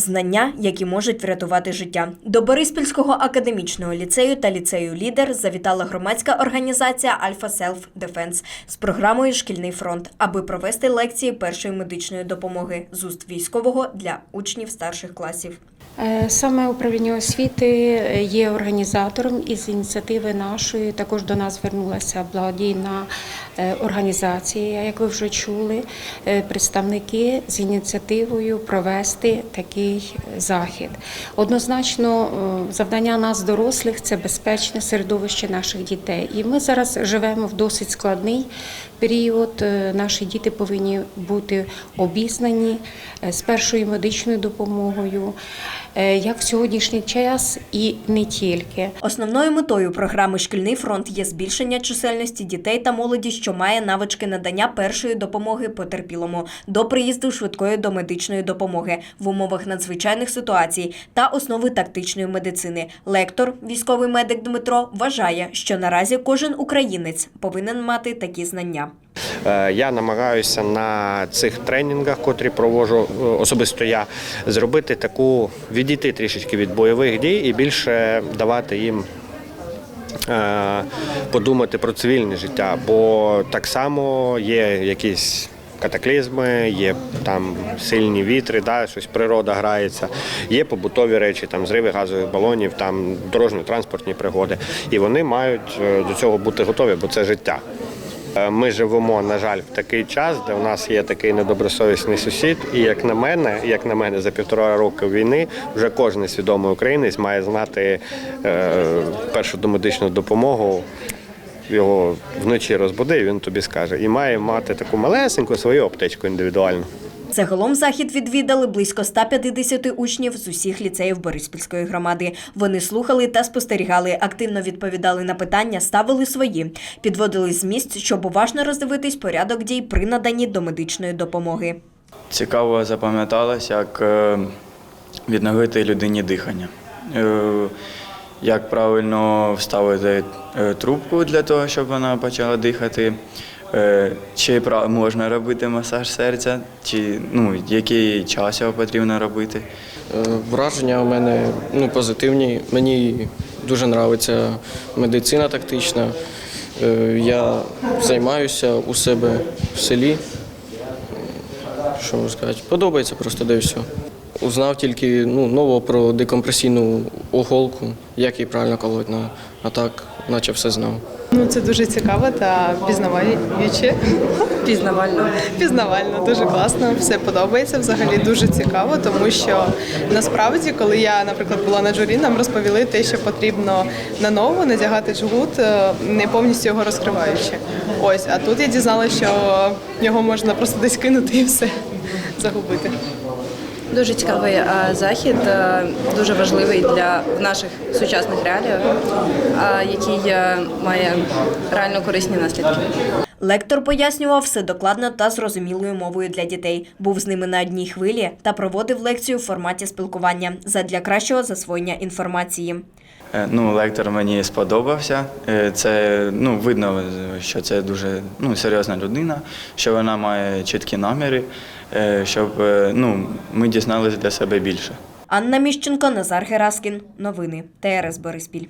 знання, які можуть врятувати життя. До Бориспільського академічного ліцею та ліцею Лідер завітала громадська організація Альфа Селф Дефенс з програмою Шкільний фронт, аби провести лекції першої медичної допомоги з уст військового для учнів старших класів. Е, Саме управління освіти є організатором із ініціативи нашої. Також до нас звернулася благодійна е, організація, як ви вже чули, е, представники з ініціативою провести такий захід. Однозначно, завдання нас, дорослих, це безпечне середовище наших дітей. І ми зараз живемо в досить складний період. Наші діти повинні бути обізнані з першою медичною допомогою, як в сьогоднішній час, і не тільки. Основною метою програми Шкільний фронт є збільшення чисельності дітей та молоді, що має навички надання першої допомоги потерпілому до приїзду швидкої до медичної допомоги в умовах надзвичайних ситуацій та основи тактичної медицини. Лектор, військовий медик Дмитро, вважає, що наразі кожен українець повинен мати такі знання. Е, Я намагаюся на цих тренінгах, котрі проводжу е, особисто я, зробити таку відійти трішечки від бойових дій і більше давати їм. е, Подумати про цивільне життя, бо так само є якісь катаклізми, є там сильні вітри, да, щось природа грається, є побутові речі, там зриви газових балонів, там дорожньо-транспортні пригоди. І вони мають до цього бути готові, бо це життя. Е, Ми живемо, на жаль, в такий час, де у нас є такий недобросовісний сусід. І як на мене, як на мене, за півтора року війни вже кожен свідомий українець має знати е, першу домедичну допомогу. Його вночі розбуди, він тобі скаже. І має мати таку малесеньку свою аптечку індивідуальну. Загалом захід відвідали близько 150 учнів з усіх ліцеїв Бориспільської громади. Вони слухали та спостерігали, активно відповідали на питання, ставили свої, підводили з місць, щоб уважно роздивитись порядок дій при наданні домедичної допомоги. Цікаво запам'яталось, як е, відновити людині дихання. Е, Як правильно вставити е, трубку для того, щоб вона почала дихати, чи можна робити масаж серця, чи ну, який час його потрібно робити. Е, Враження у мене ну, позитивні. Мені дуже подобається медицина тактична. Е, Я займаюся у себе в селі. Що можу сказати? Подобається просто де все. Узнав тільки ну, нового про декомпресійну оголку, як її правильно колоть, а так, наче все знав. Ну, це дуже цікаво та пізнаваюче. Пізнавально. Пізнавально, дуже класно, все подобається. Взагалі дуже цікаво, тому що насправді, коли я, наприклад, була на журі, нам розповіли те, що потрібно на ногу надягати джгут, е, не повністю його розкриваючи. Ось, а тут я дізналася, що його можна просто десь кинути і все загубити. Дуже цікавий захід, дуже важливий для наших сучасних реаліях, е, який е, має реально корисні наслідки. Лектор пояснював все докладно та зрозумілою мовою для дітей. Був з ними на одній хвилі та проводив лекцію в форматі спілкування задля кращого засвоєння інформації. Е, Ну, лектор мені сподобався. Е, Це ну, видно, що це дуже ну, серйозна людина, що вона має чіткі наміри, щоб е, ну, ми дізналися для себе більше. Анна Міщенко, Назар Гераскін. Новини ТРС Бориспіль.